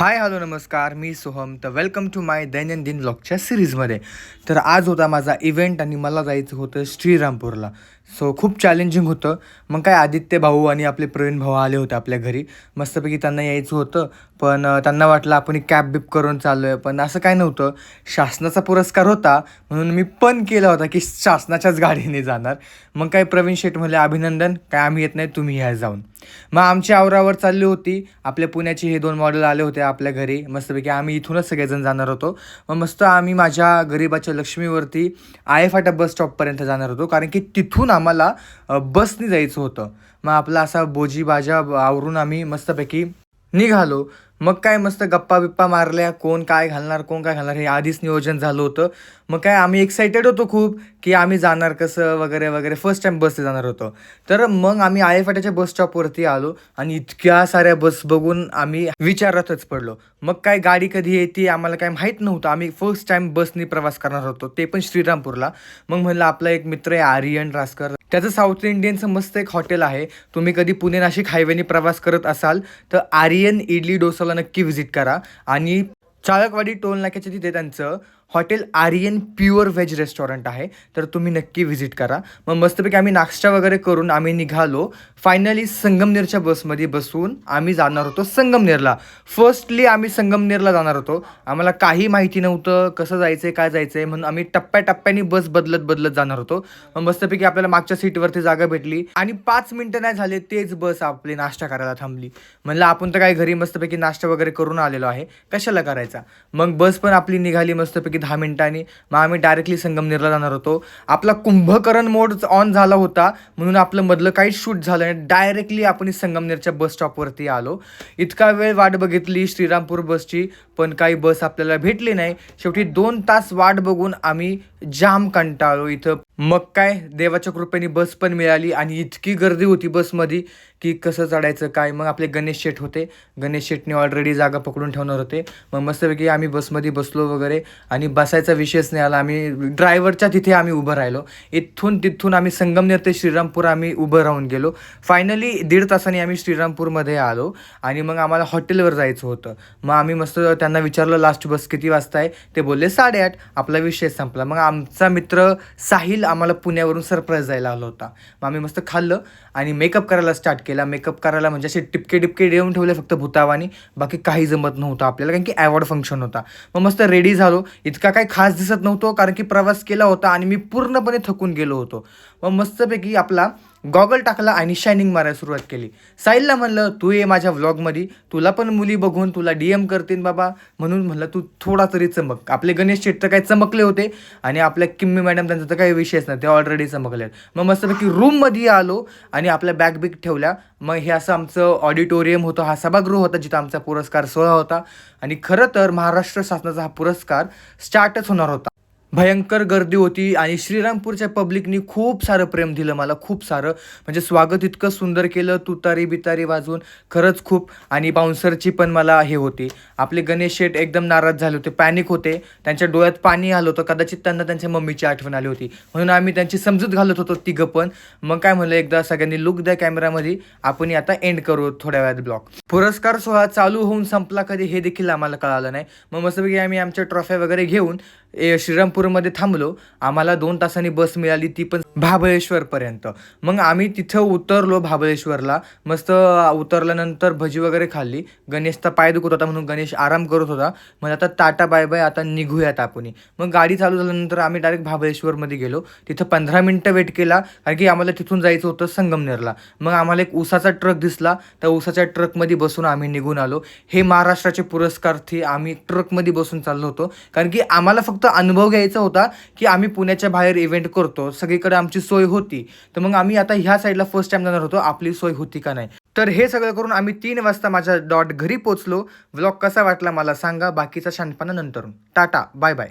Hi hello नमस्कार. मी सोहम. तर welcome to माय दैनंदिन ब्लॉगच्या सिरीजमध्ये तर आज होता माझा इव्हेंट आणि मला जायचं होतं श्रीरामपूरला. सो खूप चॅलेंजिंग होतं. मग काय आदित्य भाऊ आणि आपले प्रवीण भाऊ आले होते आपल्या घरी. मस्तपैकी त्यांना यायचं होतं. पण त्यांना वाटलं आपण कॅब बिप करून चाललो आहे पण असं काय नव्हतं. शासनाचा पुरस्कार होता. म्हणून मी पण केला होता की शासनाच्याच गाडीने जाणार. मग काय प्रवीण शेठ म्हणले अभिनंदन. काय आम्ही येत नाही तुम्ही या जाऊन. मग आमची आवरावर चालली होती. आपल्या पुण्याचे हे दोन मॉडेल आले होते आपल्या घरी. मस्तपैकी आम्ही इथूनच सगळेजण जाणार होतो. मग मस्त आम्ही माझ्या गरीबाच्या लक्ष्मीवरती आय फाटा बस स्टॉपपर्यंत जाणार होतो. कारण की तिथून आम्हाला बसने जायचं होतं. मग आपला असा बोजी बाजा आवरून आम्ही मस्तपैकी निघालो. मग काय मस्त गप्पा बिप्पा मारल्या कोण काय घालणार कोण काय घालणार हे आधीच नियोजन झालं होतं. मग काय आम्ही एक्साइटेड होतो खूप की आम्ही जाणार कसं वगैरे वगैरे. फर्स्ट टाइम बसने जाणार होतो. तर मग आम्ही आय फाट्याच्या बस स्टॉपवरती आलो आणि इतक्या साऱ्या बस बघून आम्ही विचारातच पडलो. मग काय गाडी कधी येते आम्हाला काय माहीत नव्हतं. आम्ही फर्स्ट टाइम बसनी प्रवास करणार होतो ते पण श्रीरामपूरला. मग म्हणलं आपला एक मित्र आहे आर्यन रासकर. त्याचं साऊथ इंडियनचं मस्त एक हॉटेल आहे. तुम्ही कधी पुणे नाशिक हायवेने प्रवास करत असाल तर आर्यन इडली डोसाला नक्की व्हिजिट करा. आणि चाळकवाडी टोल नाक्याच्या तिथे त्यांचं hotel Aryan pure veg restaurant आहे तर तुम्ही नक्की व्हिजिट करा. मग मस्तपैकी आम्ही नाश्ता वगैरे करून आम्ही निघालो. फायनली संगमनेरच्या बसमध्ये बसून आम्ही जाणार होतो संगमनेरला. फर्स्टली आम्ही संगमनेरला जाणार होतो. आम्हाला काही माहिती नव्हतं कसं जायचं आहे काय जायचं आहे म्हणून आम्ही टप्प्याटप्प्याने बस बदलत बदलत जाणार होतो. मग मस्तपैकी आपल्याला मागच्या सीटवरती जागा भेटली. आणि पाच मिनटं नाही झाले तेच बस आपली नाश्ता करायला थांबली. म्हणलं आपण तर काय घरी मस्तपैकी नाश्ता वगैरे करून आलेलो आहे. कशाला करायचा? मग बस पण आपली निघाली मस्तपैकी दहा मिनिटांनी. मग आम्ही डायरेक्टली संगमनेरला जाणार होतो. आपला कुंभकर्ण मोड ऑन झाला होता. म्हणून आपलं मधलं काहीच शूट झालं नाही. डायरेक्टली आपण संगमनेरच्या बस स्टॉपवरती आलो. इतका वेळ वाट बघितली श्रीरामपूर बसची पण काही बस आपल्याला भेटली नाही. शेवटी दोन तास वाट बघून आम्ही जाम कंटाळलो इथं. मग काय? देवाच्या कृपेने बस पण मिळाली आणि इतकी गर्दी होती बसमध्ये की कसं चढायचं काय? मग आपले गणेश शेठ होते. गणेश शेठने ऑलरेडी जागा पकडून ठेवणार होते. मग मस्तपैकी आम्ही बसमध्ये बसलो वगैरे आणि बसायचा विषयच नाही आला. आम्ही ड्रायव्हरच्या तिथे आम्ही उभं राहिलो. इथून तिथून आम्ही संगमनेर ते श्रीरामपूर आम्ही उभं राहून गेलो. फायनली दीड तासाने आम्ही श्रीरामपूरमध्ये आलो. आणि मग आम्हाला हॉटेलवर जायचं होतं. मग आम्ही मस्त त्यांना विचारलं लास्ट बस किती वाजता आहे? ते बोलले साडेआठ. आपला विषय संपला. मग आमचा मित्र साहिल आम्हाला पुण्यावरून सरप्राईज जायला आला होता. मग आम्ही मस्त खाल्लं आणि मेकअप करायला स्टार्ट केला. मेकअप करायला म्हणजे असे टिपके टिपके देऊन ठेवले फक्त भूतावानी. बाकी काही जमत नव्हतं आपल्याला कारण की अवॉर्ड फंक्शन होता. मग मस्त रेडी झालो. इतका काही खास दिसत नव्हतो कारण की प्रवास केला होता आणि मी पूर्णपणे थकून गेलो होतो. मग मस्तपैकी आपला गॉगल टाकला आणि शायनिंग मारायला सुरुवात केली. साहिलला म्हणलं तू ये माझ्या व्लॉगमध्ये तुला पण मुली बघून तुला डी एम करतील बाबा. म्हणून म्हणलं तू थोडा तरी चमक. आपले गणेश शेट तर काही चमकले होते आणि आपल्या किम्मी मॅडम त्यांचा तर काही विषयच नाही ते ऑलरेडी चमकले मग मस्तपैकी रूममध्ये आलो आणि आपल्या बॅग बिग ठेवल्या. मग हे असं आमचं ऑडिटोरियम होतं हा सभागृह होता जिथं आमचा पुरस्कार सोहळा होता. आणि खरं तर महाराष्ट्र शासनाचा हा पुरस्कार स्टार्टच होणार होता. भयंकर गर्दी होती आणि श्रीरामपूरच्या पब्लिकनी खूप सारं प्रेम दिलं मला खूप सारं. म्हणजे स्वागत इतकं सुंदर केलं तुतारी बितारी वाजवून. खरंच खूप. आणि बाउन्सरची पण मला हे होती. आपले गणेश शेठ एकदम नाराज झाले होते पॅनिक होते. त्यांच्या डोळ्यात पाणी आलं होतं कदाचित त्यांना त्यांच्या मम्मीची आठवण आली होती. म्हणून आम्ही त्यांची समजूत घालत होतो तिघं पण. मग काय म्हणलं एकदा सगळ्यांनी लुक द्या कॅमेरामध्ये आपण आता एंड करू थोड्या वेळात ब्लॉग पुरस्कार सोहळा चालू होऊन संपला कधी हे देखील आम्हाला कळालं नाही. मग मस्तपैकी आम्ही आमच्या ट्रॉफ्या वगैरे घेऊन ए, श्रीरामपूरमध्ये थांबलो. आम्हाला दोन तासांनी बस मिळाली ती पण महाबळेश्वरपर्यंत मग आम्ही तिथं उतरलो महाबळेश्वरला मस्त उतरल्यानंतर भजी वगैरे खाल्ली. गणेशचा पाय दुखत होता म्हणून गणेश आराम करत होता. मग आता टाटा बाय बाय आता निघूयात आपण. मग गाडी चालू झाल्यानंतर आम्ही डायरेक्ट महाबळेश्वरमध्ये गेलो. तिथं पंधरा मिनटं वेट केला कारण की आम्हाला तिथून जायचं होतं संगमनेरला. मग आम्हाला एक उसाचा ट्रक दिसला. त्या उसाच्या ट्रकमध्ये बसून आम्ही निघून आलो. हे महाराष्ट्राचे पुरस्कार्थी आम्ही ट्रकमध्ये बसून चाललो होतो. कारण की आम्हाला फक्त अनुभव घ्यायचा होता की आम्ही पुण्याच्या बाहेर इव्हेंट करतो. सगळीकडे आमची सोय होती. तर मग आम्ही आता ह्या साईडला फर्स्ट टाइम जाणार होतो. आपली सोय होती का नाही? तर हे सगळं करून आम्ही तीन वाजता माझ्या डॉट घरी पोचलो व्लॉग कसा वाटला मला सांगा. बाकीचा शानपणा नंतर टाटा. Bye bye